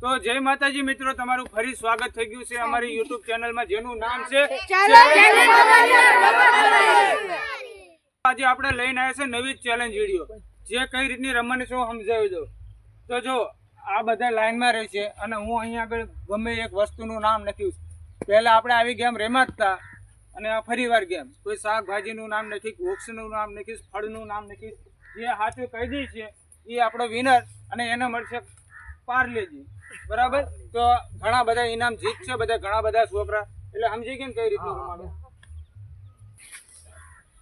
તો જય માતાજી મિત્રો તમારું ફરી સ્વાગત થઈ ગયું છે અમારી યુટ્યુબ ચેનલમાં જેનું નામ છે આજે આપણે લઈને આવ્યા છે નવી ચેલેન્જ વીડિયો જે કઈ રીતની રમવાની છે હું સમજાવી દઉં. તો જો આ બધા લાઈનમાં રહે છે અને હું અહીંયા આગળ ગમે એક વસ્તુનું નામ લખ્યું છે પહેલા આપણે આવી ગેમ રમતતા અને આ ફરીવાર ગેમ. કોઈ શાકભાજીનું નામ લખી વૃક્ષનું નામ લખીશ ફળનું નામ લખીશ જે સાચું કહી દઈ છે એ આપણો વિનર અને એને મળશે પાર્લેજી બરાબર? તો ઘણા બધા ઇનામ જીતશે બધા ઘણા બધા છોકરા. એટલે સમજી ગયા ને કઈ રીતનું રમાડું?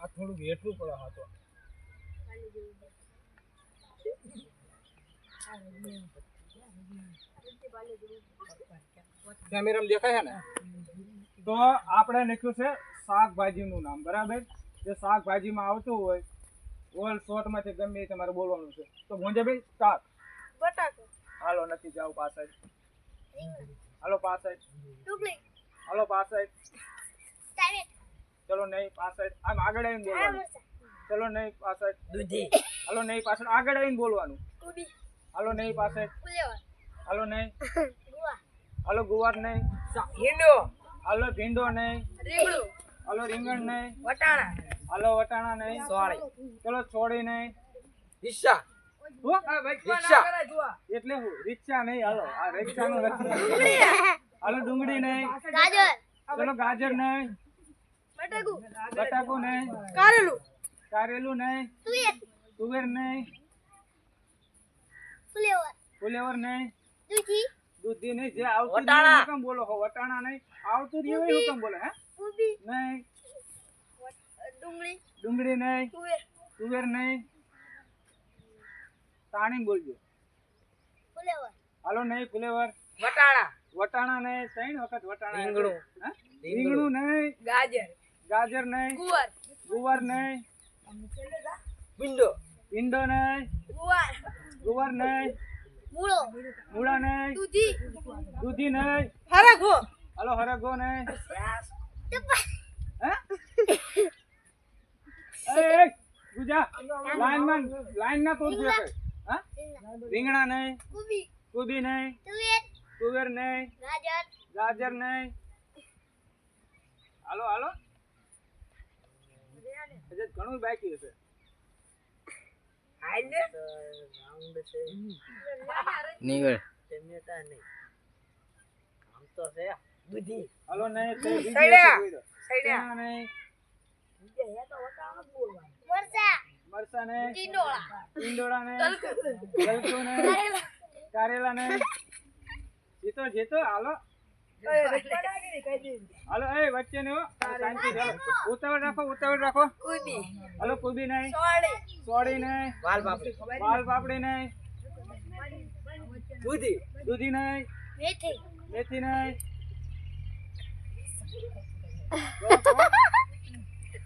આ થોડું વેઠવું પડે હા તો. કેમેરામાં દેખાય છે ને? તો આપણે લખ્યું છે શાકભાજીનું નામ બરાબર? જે શાકભાજીમાં આવતું હોય ઓલ શોર્ટમાંથી ગમે એ તમારે બોલવાનું છે. તો ભોંજાભાઈ સ્ટાર્ટ હાલો નથી જાવ પાછળ. હાલો પાછળ. હાલો પાછળ. ચલો નહીં પાછળ. આમ આગળ આવીને બોલવાનું. ચલો નહીં પાછળ. હાલો નહીં પાછળ. આગળ આવીને બોલવાનું. હાલો નહીં પાછળ. હાલો નહીં. હાલો ગુવાર નહીં. ભીંડો હાલો ભીંડો નહીં. હાલો રીંગણ નહીં. વટાણા. હાલો વટાણા નહીં. ચલો છોડી નહીં. હું? એટલે રિક્ષા નહીં હાલો આ રિક્ષાનું નથી. હાલો ડુંગળી નહીં. ચલો ગાજર નહીં. બટાકુ. નહીં. કારેલું. નહીં. તુવેર. નહીં. ફુલેવર. નહીં. દૂધી. નહીં. જે આવતું નહીં, બોલો હો? વટાણા નહીં. આવતું જ એવું કેમ બોલે હે? નહીં. ડુંગળી. નહીં. તુવેર નહીં. તાણી બોલજો. હાલો નહીં ફુલેવર. વટાણા. નહીં ત્રણ વખત વટાણા રીંગણું. રીંગણું. નહીં ગાજર. ગાજર નહીં ગુવાર. ગુવાર નહીં ભીંડો. ભીંડો નહીં ગુવાર. ગુવાર નહીં મૂળા. નહીં દૂધી. નહીં હરગો. હાલો હરગો નહીં હે? એ, ગુજા. લાઈનમાં લાઈન ના તોડજો છે હા? રીંગણા નહીં? કુબી. નહીં? તુવેર. નહીં? ગાજર. નહીં? હાલો હાલો. હજી ઘણું બાકી હશે. નીકળ. ટમેટા નહીં. આમ તો છે દૂધી હાલો નહીં તો મરસા નહીં ઈંડોળા નહીં ગલકું નહીં કારેલા નહીં જીતો જીતો હાલો. હાલો એ વચ્ચે નો શાંતિ ચાલો ઉતાવળ રાખો ઉતાવળ રાખો. હાલો કુબી નહીં. સોળી. સોડી નહીં. વાલ બાપડી. વાલ પાપડી નહીં. દૂધી. દૂધી નહીં. મેથી. નહીં.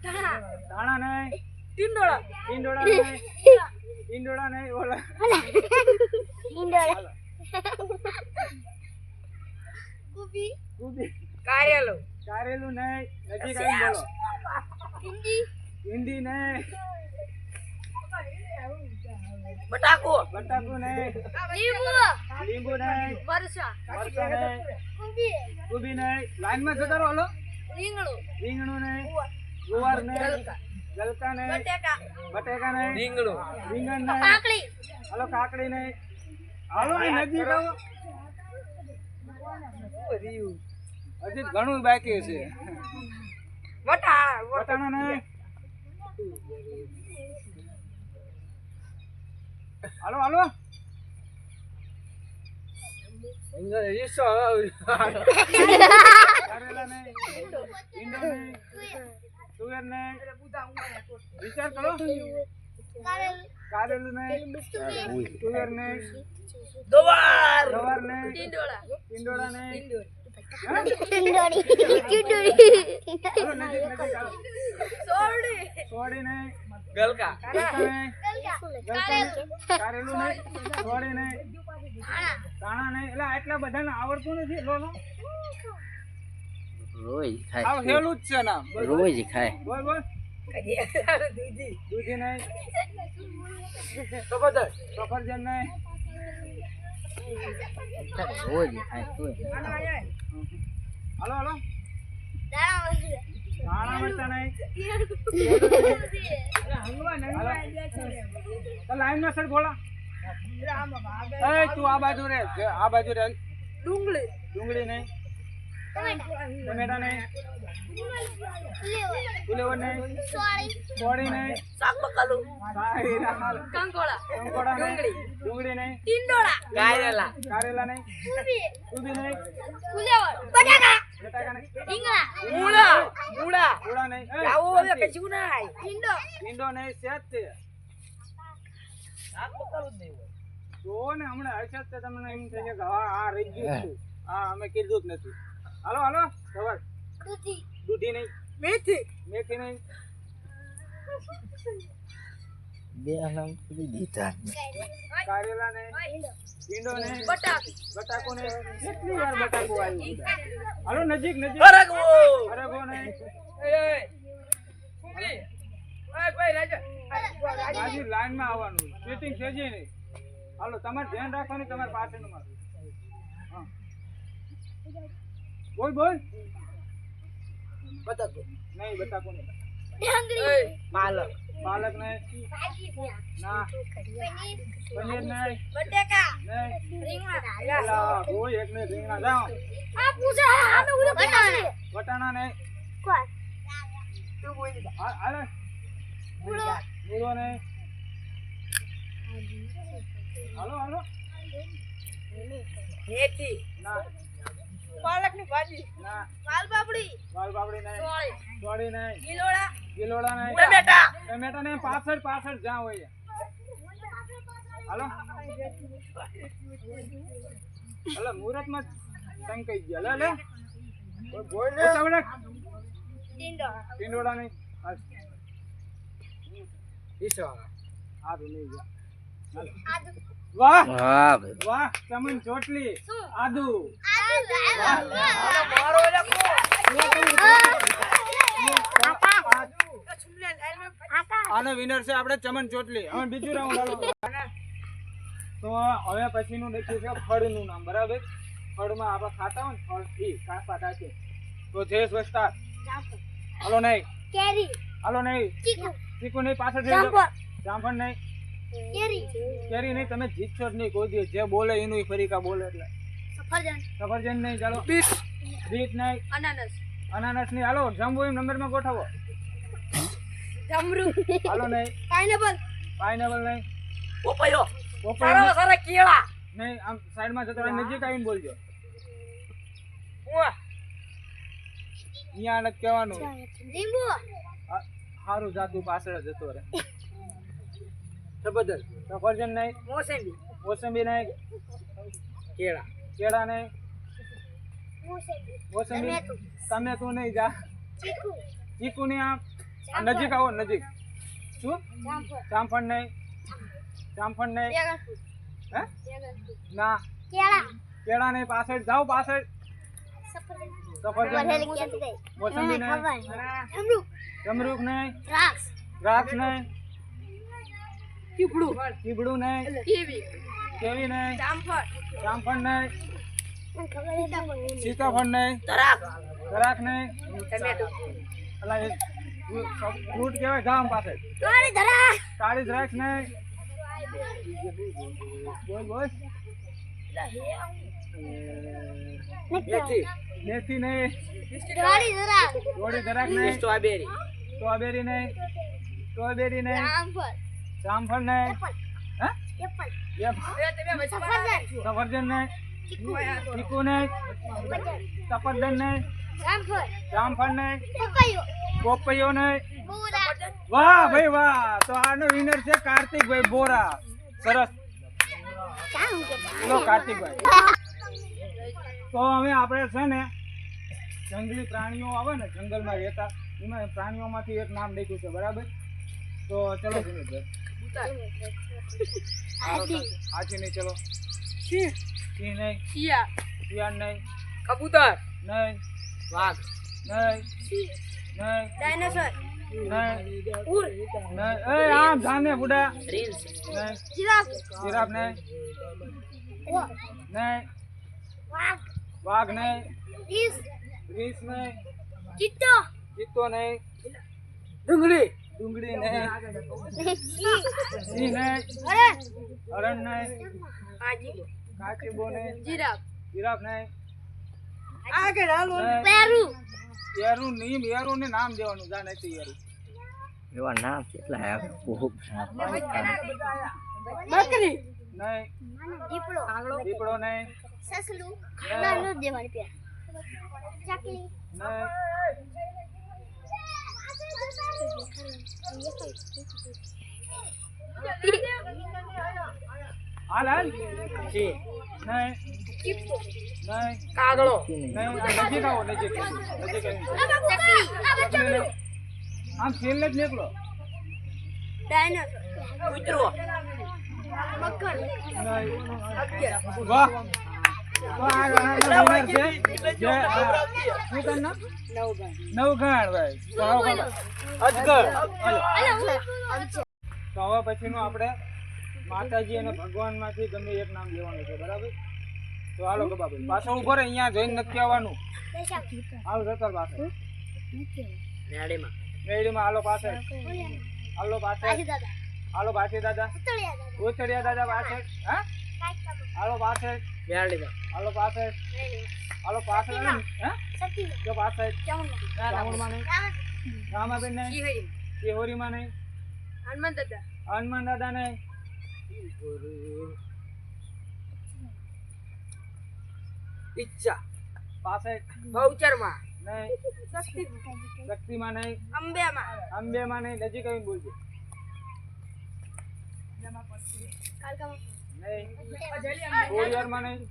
ધાણા નહીં. ટીંડોળા ઈંડોળા નહીં. ઈંડોળા નહીં ઓલા. કુબી કારેલો. કારેલું નહીં. નજીક આવીને બોલો. ભીંડી નહીં. બટાકો. બટાકો નહીં. લીંબુ. નહીં. મરચાં. નહીં. કુબી નહીં. લાઈનમાં જતા રહો હાલો. રીંગણું. નહીં. ગુવાર. નહીં. ગલકા નહીં બટેકા. બટેકા નહીં રીંગણું. રીંગણ નહીં હાલો કાકડી નહીં હાલો ને નજીક આવો. હજી ઘણું બાકી છે વટા વટાણા નહીં હાલો હાલો કારેલા નહીં ભીંડો નહીં તુવેર નહીં વિચાર કરો કારેલું નહીં તુવેર નહીં દોવાર ગવાર નહીં ટીંડોળા ટીંડોળા નહીં ટીંડોળા હાલો સોળી સોડી નહીં ગલકા. કારેલું. નહીં. સોડી નહીં. દાણા નહીં. એટલે એટલા બધાને આવડતું નથી. લો લો. રોજ આવ ખાય હેલું જ છે નામ. રોજ ખાય. બોલ બોલ. દૂધી. દૂધી નહીં. તો બધા સફરજન નહીં. રોજ ખાય. હાલો હાલો. દાણા મળતા નહીં. તો લાઈનમાં સર બોલા. એ તું આ બાજુ રે આ બાજુ રે. ડુંગળી. ડુંગળી નહીં. ટમેટા નહીં. ફુલેવર નહીં. સોડી નહીં. શાક બકાલું સારી નહીં. ડુંગળી. નહીં. ટીંડોળા. કારેલા. કારેલા નહીં. નહીં. બટાકા. બટાકા નહીં. મૂળા મૂળા પૂળા નહીં. આવો હવે કશું ના ઈંડો. ઈંડો નહીં સેજ તે જ નહીં હોય. જો ને હમણાં હશે તે તમને એમ થઈ કે હા આ રહી ગયું છે. હા અમે કીધું જ નથી. હાલો હાલો ખબર દૂધી. દૂધી નહીં. મેથી. મેથી નહીં. બે અલામ કરી દીધા. કારેલા નહીં. ઈંડો નહીં બટાકી. બટાકો નહીં કેટલી વાર બટાકો આવ્યું હાલો નજીક નજીક. ફરકવો. અરે ગો નહીં બાજુ લાઈનમાં આવવાનું. સીટિંગ છે જ નહીં. હાલો તમારે ધ્યાન રાખવાનું તમારે મારું હા. બોલ બોલ. બટાકો. નહીં બટાકો નહીં ડુંગળી પાલક નહીં ના. પનીર પનીર નહીં બટેકા. નહીં રીંગણા. પેલા કોઈ એક ને રીંગણા. જાઓ. આ પૂછે આને ઉડે નહીં કોણ? મૂળો નહીં હાલો. હાલો મેથી ના. પાલકની ભાજી. ના. વાલ પાપડી વાલ પાપડી નહીં. સોળી સોડી નહીં. ગિલોડા. ગિલોડા નહીં. ટમેટા. ટમેટા નહીં પાછળ પાછળ જ્યાં હોય હાલો. હાલો તમે કહી ગયા. લે લે. બોલ લે. તમને ટિંડોડા ટિંડોડા નહીં. હા આ સારું નહીં ગયા આદુ વાહ. વાહ વાહ ચમન ચોટલી. આદુ. આનો વિનર છે આપણે ચમન ચોટલી. હવે બીજું રાઉન્ડ હાલો. તો હવે પછીનું લખ્યું છે ફળનું નામ બરાબર? ફળમાં આપણે ખાતા હોય ને ફળ ઈ કાપા કાચે. તો જે વસ્તા હાલો નહીં. કેરી. હાલો નહીં. ચીકુ. ચીકુ નહીં પાછળ જામફળ નહીં. કેરી. કેરી નહીં તમે જીતશો જ નહીં કોઈ દિવસ. જે બોલે એનું ફરી કા બોલે એટલે. સફરજન. સફરજન નહીં ચાલો. બીટ. બીટ નહીં. અનાનસ. અનાનસ નહીં. હાલો જમવું એમ નંબરમાં ગોઠવો. જમરૂ. હાલો નહીં. પાઇનેપલ. પાઇનેપલ નહીં. પોપયો. પોપયો સારા સારા કેળા. નહીં આમ સાઈડમાં જતો રહો, નજીક આવીને બોલજો. અહીંયા નથી કહેવાનું. લીંબુ. સારું જાતું પાછળ જતો રહે. સફરજન સફરજન નહીં મોસંબી. મોસંબી નહીં કેળા. કેળા નહીં મોસંબી. તમે તું નહીં જા. ચીકુ. ચીકુ નહીં આમ નજીક આવો નજીક. શું? જામફળ. નહીં જામફળ. નહીં હે? ના. કેળા. કેળા નહીં પાછળ જાઓ પાછળ. સફરજન. મોસંબી નહીં જમરૂ જમરૂખ નહીં દ્રાક્ષ. દ્રાક્ષ નહીં ચીપડું ચીબડું. નહીં. કેવી? કેવી નહીં. જામફળ. જામફળ નહીં. સીતાફળ નહીં. તરાક. દરાક નહીં. ટમેટો. અલા એ ફ્રૂટ કેવાય ગામ પાસે. કાળી ધરા કાળી દ્રાક્ષ નહીં. બોલ બોલ. મેથી. મેથી નહીં. કાળી ધરા ગોળી દરાક નહીં. સ્ટ્રોબેરી સ્ટ્રોબેરી નહીં. સ્ટ્રોબેરી નહીં. જામફળ. જામફળ હે? સફરજન. ને નહીં ચીકુ. ને નહીં સફરજન. ને નહીં જામફળ. ને નહીં પોપૈયો નહીં વાહ ભાઈ વાહ. તો આનો વિનર છે કાર્તિકભાઈ બોરા. સરસ. કે કાર્તિકભાઈ. તો હવે આપણે છે ને જંગલી પ્રાણીઓ આવે ને જંગલમાં રહેતા એમાં પ્રાણીઓમાંથી એક નામ લખ્યું છે બરાબર? તો ચલો. સુમિતભાઈ હાથી હાથી નહીં ચલો સિંહ સિંહ નહીં શિયા શિયાળ નહીં કબૂતર નહીં વાઘ નહીં નહીં ડાયનાસોર નહીં ઉર નહીં એ આમ જાને બુડા રીંછ નહીં જીરાફ જીરાફ નહીં ઓ નહીં વાઘ વાઘ નહીં રીસ રીસ નહીં ચિત્તો ચિત્તો નહીં ડુંગળી ડુંગળી ને સિંહ ને હરણ ને. કાચી કાચીબો નહીં જીરાફ. જીરાફ ને. આગળ હાલો. પેરુ. પેરુ એરું નહીં ને નામ દેવાનું જાણે છે યાર એવા નામ કેટલા આવે ખૂબ બકરી. નહીં દીપડો. દીપડો નહીં સસલું. ખાવાનું નો દેવાની પે ચકલી. નહીં હાલ જી નહીં નહીં કાગડો નહીં નજીક આવો નજીક નજીક. આમ છેલ્લે જ નીકળો ડાયનોસોર કૂતરો મકર નહીં વાહ. પછીનું આપણે માતાજી અને ભગવાન ગમે એક નામ લેવાનું છે બરાબર તો હાલો ગબાભાઈ પાછળ ઊભો રહે અહીંયા જોઈને નથી આવવાનું હાલો જતર પાછળ નાડીમાં મેળીમાં હાલો પાછળ હાલો પાછી દાદા હાલો પાછી દાદા ઉતળ્યા દાદા પાછળ હા હાલો, પાછળ. નાડીમાં હાલો પાછળ. હાલો પાછળ. હા? શક્તિ જો પાછળ. ચામુંડા ચામુંડમાં નહીં. રામાબેન નહીં. કેહોરીમાં નહીં. હનુમાન દાદા. હનુમાન દાદા નહીં. ઈચ્છા. નજીક આવીને બોલજો. કાલકામાં નહીં કોરિયરમાં નહીં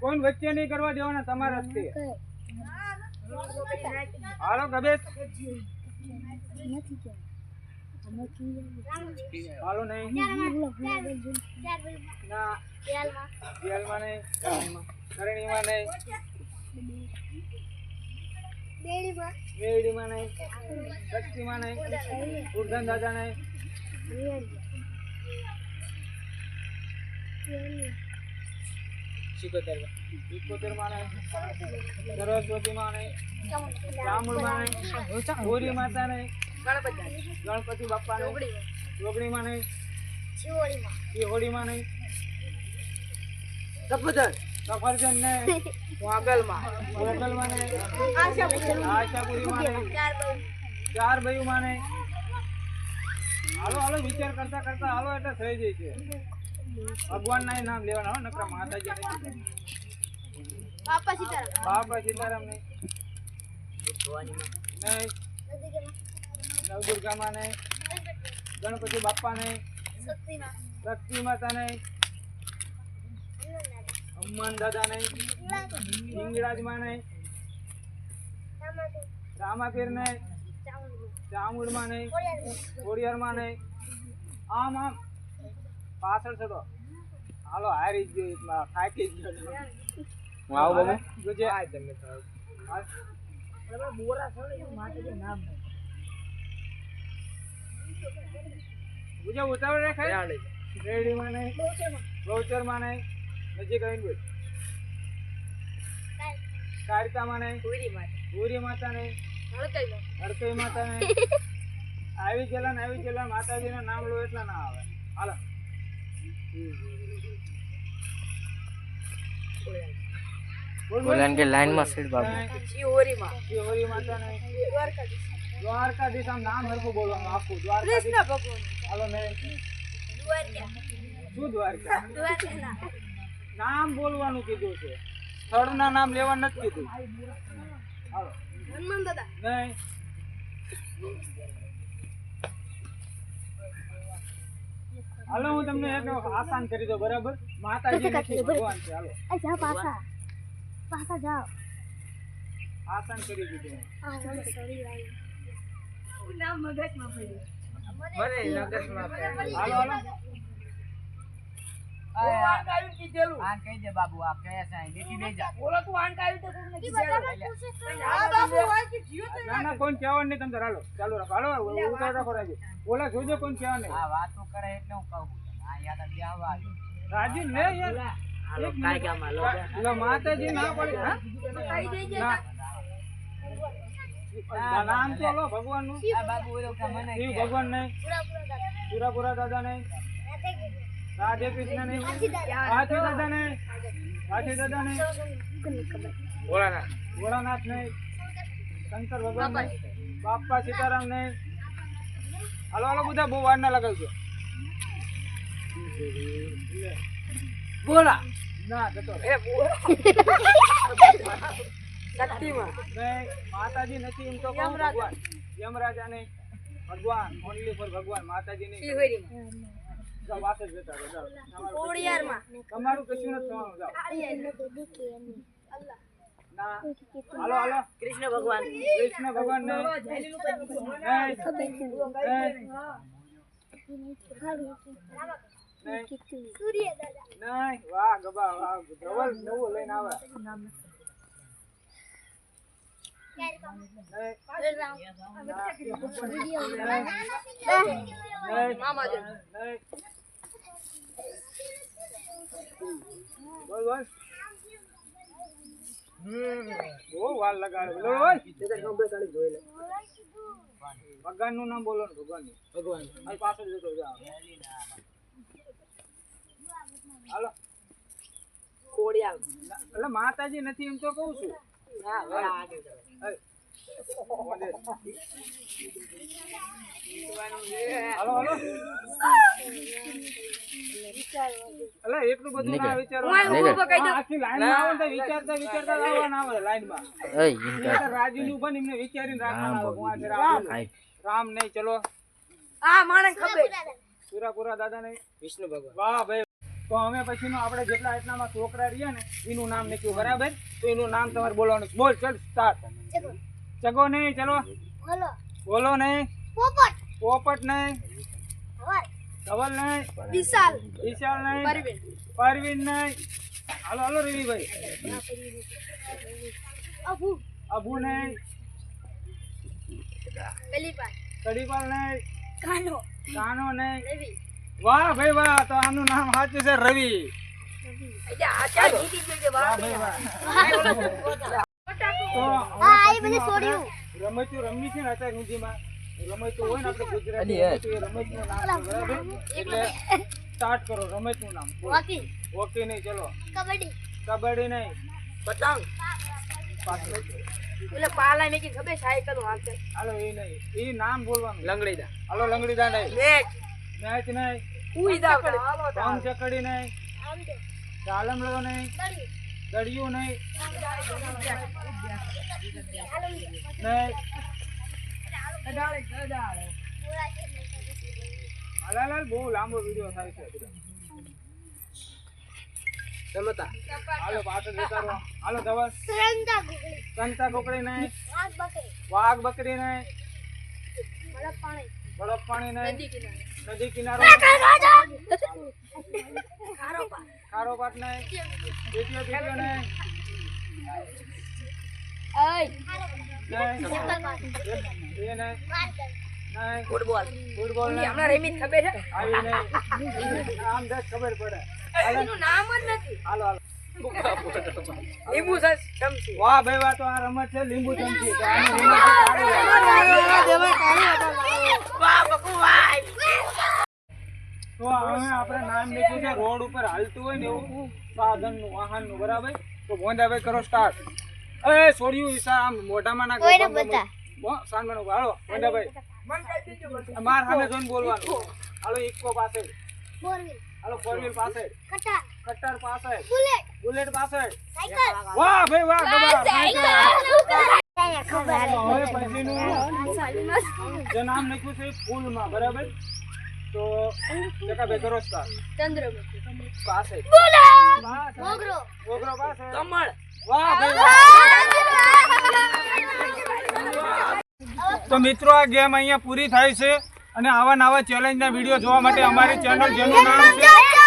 કોઈ વચ્ચે નહીં કરવા દેવાના તમારા જ તે હાલો ગબેશ હાલો નહીં. ના જેલમાં નહીં કરણીમાં નહીં. મેરડીમાં નહીં. શક્તિમાં નહીં. ઉર્ધન દાદા નહીં. નહીં ગણપતિ બાપા નહીં જોગણીમાં નહીં શિહોડીમાં નહીં સફરજન ને વાગલમાં ગોગલમાં નહીં આશાપુરીમાં નહીં ચાર બયુમાં નહીં હાલો હાલો વિચાર કરતા કરતા હાલો એટલે થઈ જાય છે. ભગવાન ના નામ લેવાના હોય નકરા માતાજી બાપા સીતારામ. બાપા સીતારામ નહીં. નહીં. નવદુર્ગામાં નહીં. ગણપતિ બાપ્પા નહીં. શક્તિ માતા નહીં. હનુમાન દાદા નહીં. હિંગળાજમાં નહીં. રામાપીર નહીં. ચામુંડમાં નહીં કોડિયારમાં નહીં. આમ આમ. પાછળ છોડો. હાલો હારી ગયો એટલા થાકી ગયો. હું આવું બાબુ જોજે. હા. বুঝে ઉતાવળ રાખે રેડીમાં નહીં બહુચરમાં નહીં નજીક આવીને બોલ. કારિકામાં નહીં માતા નહીં. હડકઈ માતા નહીં આવી ગયેલા ને આવી ગયેલા માતાજીના નામ લો એટલા ના આવે હાલો બોલ બોલ બોલાને કે લાઈનમાં સીટ બાબુ શિહોરીમાં શિહોરી માતા નહીં દ્વારકાધીશ આમ નામ હરખું બોલવાનું આખું દ્વારકાધીશ હાલો નહીં શું દ્વારકા. નામ બોલવાનું કીધું છે. સ્થળના નામ લેવા નથી કીધું. હાલો. હનુમાન દાદા. નહીં. હાલો હું તમને એક આસાન કરી દઉં બરાબર? માતાજી નથી ભગવાન છે હાલો. એ જા પાછા. પાછા જાઓ. આસાન કરી દીધું. આ મને મગજમાં વાળી મને નગરમાં હાલો હાલો. આન કહી દે બાબુ આ કયા સાઈ બેસી બે જા. ના ના કોઈ કહેવાનું નહીં તમે હાલો ચાલુ રાખો. હાલો ઉતાર રાખો રાજી. ઓલા જોજો કોઈ કહેવા નહીં. વાતો કરે એટલે હું કહું. રાજી લે યાર. માતાજી ના પડે નામ તો લો ભગવાનનું. આ બાબુ ઓલો કે મને શિવ કે. ભગવાન નહીં. સુરાપુરા દાદા. નહીં. રાધે કૃષ્ણ ને હાથી દાદા. ને હાથી દાદા નહીં ભોળાનાથ. ભોળાનાથ ને શંકર ભગવાન ને બાપા સીતારામ ને હાલો હાલો બધા બહુ વાર ના લગાવજો. બોલા ના જતો એ શક્તિમાં. માતાજી નથી એમ તો ભગવાન યમરાજા. નહીં ભગવાન ઓનલી ફોર ભગવાન માતાજી નહીં તમારું તમારું કશું નથી થવાનું જાઓ. હાલો હાલો. કૃષ્ણ ભગવાન. કૃષ્ણ ભગવાન નહીં નહીં. નહીં. સૂર્ય દાદા નહીં વાહ ગબા વાહ ધવલ નવું લઈને આવે. બોલ બોલ. બહુ વાર લગાડે બોલો બોલ. ભગવાનનું નામ બોલો ને ભગવાન ભગવાન. મારી પાછળ જતો જાઓ. હાલો. કોડિયા. એટલે માતાજી નથી એમ તો કહું છું. ના હવે આગળ. હે. હાલો. હાલો એટલું બધું ના વિચારવાનું. આખી લાઈનમાં આવો ને તો વિચારતા વિચારતા આવવાના આવે લાઈનમાં. નહીંતર રાજીનું પણ એમને વિચારીને રાખવાના રામ. રામ નહીં ચલો. આ માણસ ખબર. સુરાપુરા દાદા નહીં. વિષ્ણુ ભગવાન. વાહ ભાઈ. તો અમે પછીનો આપણે જેટલા એટલામાં છોકરા રહ્યા ને એનું નામ નીકળ્યું બરાબર? તો એનું નામ તમારે બોલવાનું. બોલ ચલ સ્ટાર્ટ ચગો નહીં ચલો. બોલો. બોલો નહીં. પોપટ. પોપટ નહીં. ધવલ નહીં. વિશાલ. વિશાલ નહીં. પરવીન. નહીં. હાલો હાલો રવિભાઈ અભુ. અભુ નહીં. કલીપાલ. કલીપાલ નહીં. કાનો. કાનો નહીં. રવિ. વાહ ભાઈ વાહ તો આનું નામ સાચું છે રવિ. રમતું રમી છે ને અત્યારે સુધીમાં. રમતું હોય ને આપણે ગુજરાતી રમતનું નામ એટલે સ્ટાર્ટ કરો રમતનું નામ. હોકી. નહીં ચલો. કબડ્ડી. કબડ્ડી નહીં. પતંગ એટલે પાલા મેં ખબર સાયકલ હાલતે હાલો એ નહીં. એ નામ બોલવાનું. લંગડીદા હાલો લંગડીદા નહીં. મેચ. મેચ નહીં. ઉઈ હાલો પાન ચકડી નહીં. ચાલમડો નહીં. દડી. દડિયું નહીં. નહીં. હાલાલાલ બહુ લાંબો વીડિયો થાય છે રમતા હાલો પાછળ જતા હાલો ગુગળી સંતા નહીં. આગ બકરી વાઘ બકરી નહીં. બરફ પાણી નહીં. નદી કિનારે. નદી કિનારો. ખારો પાટ નહીં. ફૂટબોલ ફૂટબોલ હમણાં રમી ખબર છે આમ દસ ખબર પડે નામ જ નથી હાલો હાલો લીંબુ વાહ ભાઈ વાહ તો આ રમત છે લીંબુ ચમચી આપણે નામ લખ્યું છે, રોડ ઉપર હાલતું હોય ને એવું સાધનનું વાહનનું, બરાબર? તો ભોંદાભાઈ કરો સ્ટાર્ટ એ છોડ્યું ઈસા આમ મોઢામાં ના કોઈને બતા. સાનમાનું હાલો ભોંદાભાઈ માર સામે જોઈને બોલવાનું. હાલો ઇકો પાસે. ફોર વ્હીલ હાલો ફોરવીલ પાસે. કટાર. કટ્ટર પાસે. બુલેટ. બુલેટ પાસે. સાયકલ. વાહ ભાઈ વાહ ગબા ખબર હવે પછીનું જે નામ લખ્યું છે ફૂલમાં બરાબર? તો ચકાભાઈ કરો સ્ટાર્ટ ચંદ્રમુખી. પાસે. પાસે. મોગરો. મોગરો પાસે. કમળ. ભાઈ. તો મિત્રો, આ ગેમ અહીંયા પૂરી થાય છે અને આવા નવા ચેલેન્જના વીડિયો જોવા માટે અમારી ચેનલ જેનું નામ છે